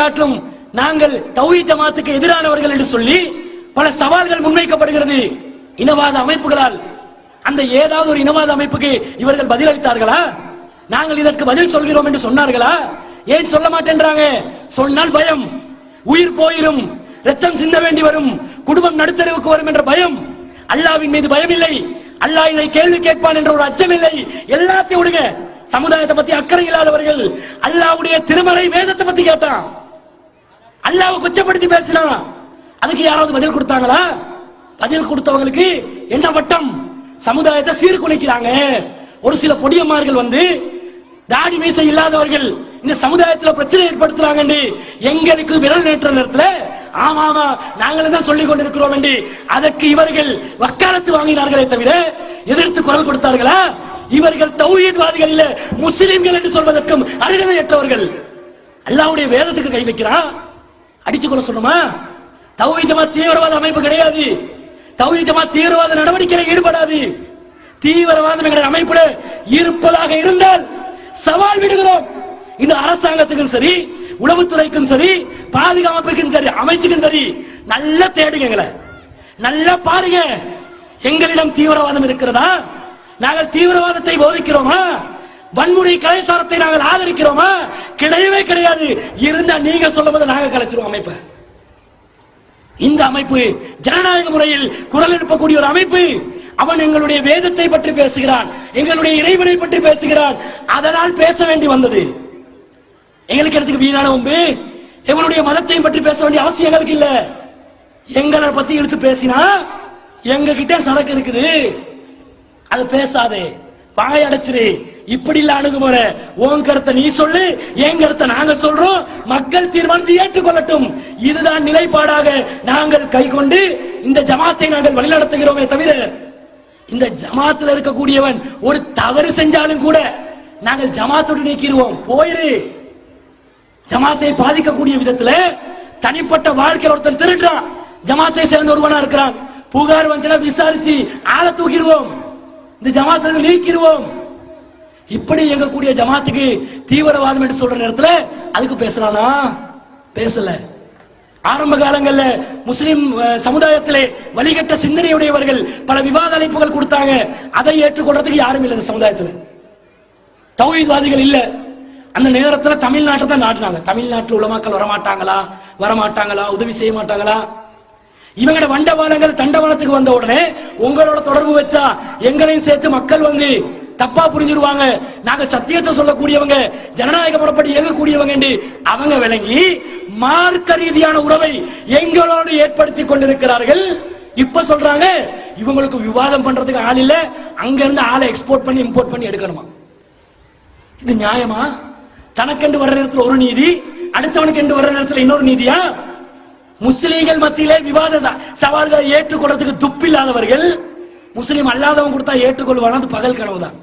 காட்டிலும் நாங்கள் தௌஹி ஜமாத்துக்கு எதிரானவர்கள் என்று சொல்லி பல சவால்கள் முன்வைக்கப்படுகிறது. இனவாத அமைப்புகளால். அந்த ஏதாவது ஒரு இனவாத அமைப்புக்கு இவர்கள் பதிலளித்தார்களா? நாங்கள் இதற்கு பதில் சொல்கிறோம் என்று சொன்னார்களா? ஏன் சொல்ல மாட்டேன்றாங்க? சொன்னால் பயம். உயிர் போயிரும். ரத்தம் சிந்த வேண்டி வரும். குடும்பம் நடுத்தருவுக்கு வரும் என்ற பயம். அல்லாவின் மீது பயம் இல்லை அல்லாஹ் இதை கேள்வி கேட்பான் என்ற ஒரு அச்சம் இல்லை எல்லாத்தையும் விடுங்க. சமுதாயத்தை பத்தி அக்கறை இல்லாதவர்கள் அல்லாவுடைய திருமலை வேதத்தை பத்தி கேட்டான். அல்லாவை குச்சப்படுத்தி பேசினா அதுக்கு யாராவது பதில் கொடுத்தாங்களா? பதில் கொடுத்தவங்களுக்கு என்ன வட்டம்? சமுதாயத்தை சீர்குலைக்கிறாங்க. ஒரு சில பொடியம்மார்கள் வந்து தாடி மீசை இல்லாதவர்கள் இந்த சமுதாயத்துல பிரச்சனை ஏற்படுத்துறாங்க எங்களுக்கு விரல் நேற்ற நேரத்துல ஆமா ஆமா நாங்களும் தான் சொல்லிக் கொண்டிருக்கிறோம் என்று அதற்கு இவர்கள் வக்காலத்து வாங்கினார்களே தவிர எதிர்த்து குரல் கொடுத்தார்களா? இவர்கள் தௌஹீத்வாதிகள் இல்ல முஸ்லிம்கள் என்று சொல்வதற்கும் அருகதையற்றவர்கள். அல்லாவுடைய வேதத்துக்கு கை வைக்கிறான். அடிச்சுக்கொள்ள சொல்லுமா தௌஹீத் தீவிரவாத அமைப்பு கிடையாது. தௌஹீத் தீவிரவாத நடவடிக்கையில் ஈடுபடாது. தீவிரவாதம் என்ற அமைப்புல இருப்பதாக இருந்தால் சவால் விடுகிறோம். இந்த அரசாங்கத்துக்கும் சரி உளவுத்துறைக்கும் சரி பாதுகாப்புக்கும் சரி அமைச்சுக்கும் சரி நல்லா தேடுங்க எங்களை. நல்லா பாருங்க. எங்களிடம் தீவிரவாதம் இருக்கிறதா? நாங்கள் தீவிரவாதத்தை போதிக்கிறோமா? வன்முறை கலாச்சாரத்தை நாங்கள் ஆதரிக்கிறோமா? கிடையவே கிடையாது. இருந்தா நீங்க சொல்லும்போது நாங்க கலைச்சிருவோம் அமைப்பை. இந்த அமைப்பு ஜனநாயக முறையில் குரல் எழுப்பக்கூடிய ஒரு அமைப்பு. அவன் எங்களுடைய வேதத்தை பற்றி பேசுகிறான். எங்களுடைய இறைவனை பற்றி பேசுகிறான். அதனால் பேச வேண்டி வந்தது. எங்களுக்கு இடத்துக்கு வீணான வம்பு எங்களுடைய மதத்தையும் பற்றி பேச வேண்டிய அவசியம் எங்களுக்கு இல்ல. எங்களை பத்தி எடுத்து பேசினா எங்க கிட்ட சரக்கு இருக்குது. அது பேசாதே. வாய் அடைச்சிரு. இப்படி இல்ல அணுகுமுறை உன் கருத்தை நீ சொல்லு என் கருத்தை நாங்க சொல்றோம். மக்கள் தீர்மானத்தை ஏற்றுக்கொள்ளட்டும். இதுதான் நிலைப்பாடாக நாங்கள் கை கொண்டு இந்த ஜமாத்தை நாங்கள் வழிநடத்துகிறோமே தவிர இந்த ஜமாத்தில் இருக்கக்கூடியவன் ஒரு தவறு செஞ்சாலும் கூட நாங்கள் ஜமாத்தோடு நீக்கிடுவோம். போயிரு. ஜமாத்தை பாதிக்கக்கூடிய விதத்துல தனிப்பட்ட வாழ்க்கையில் ஒருத்தன் திருடுறான். ஜமாத்தை சேர்ந்த ஒருவனா இருக்கிறான். புகார் வந்து விசாரிச்சு ஆளை தூக்கிடுவோம். இந்த ஜமாத்தை நீக்கிடுவோம். இப்படி இயங்கக்கூடிய ஜமாத்துக்கு தீவிரவாதம் என்று சொல்ற நேரத்தில் அதுக்கு பேசலானா? பேசல. ஆரம்ப காலங்கள்ல முஸ்லிம் சமுதாயத்திலே வழிகட்ட சிந்தனையுடையவர்கள் பல விவாத அழைப்புகள் கொடுத்தாங்க. அதை ஏற்றுக்கொள்றதுக்கு யாரும் இல்லை இந்த சமுதாயத்துல. தௌஹீத்வாதிகள் இல்ல. அந்த நேரத்தில் தமிழ்நாட்டை தான் நாட்டினாங்க. தமிழ்நாட்டில் உலமாக்கள் வரமாட்டாங்களா? வரமாட்டாங்களா? உதவி செய்ய மாட்டாங்களா? இவங்களோட வண்டவாளங்கள் தண்டவாளத்துக்கு வந்த உடனே உங்களோட தொடர்பு வச்சா எங்களையும் சேர்த்து மக்கள் வந்து தப்பா புரிஞ்சிருவாங்க. நாங்க சத்தியத்தை சொல்லக்கூடியவங்க ஜனநாயக முறைப்படி இயங்கக்கூடியவங்க என்று அவங்க விளங்கி மார்க்க ரீதியான உறவை எங்களோடு ஏற்படுத்தி கொண்டிருக்கிறார்கள். இப்ப சொல்றாங்க இவங்களுக்கு விவாதம் பண்றதுக்கு ஆள் இல்ல. அங்க இருந்து ஆளை எக்ஸ்போர்ட் பண்ணி இம்போர்ட் பண்ணி எடுக்கணுமா? இது நியாயமா? தனக்கென்று வர்ற நேரத்தில் ஒரு நீதி அடுத்தவனுக்கு என்று வர்ற நேரத்தில் இன்னொரு நீதியா? முஸ்லீம்கள் மத்தியிலே விவாத ச- சவால்களை ஏற்றுக்கொள்றதுக்கு துப்பில்லாதவர்கள் முஸ்லீம் அல்லாதவன் கொடுத்தா ஏற்றுக்கொள்வான? அது பகல் கனவுதான்.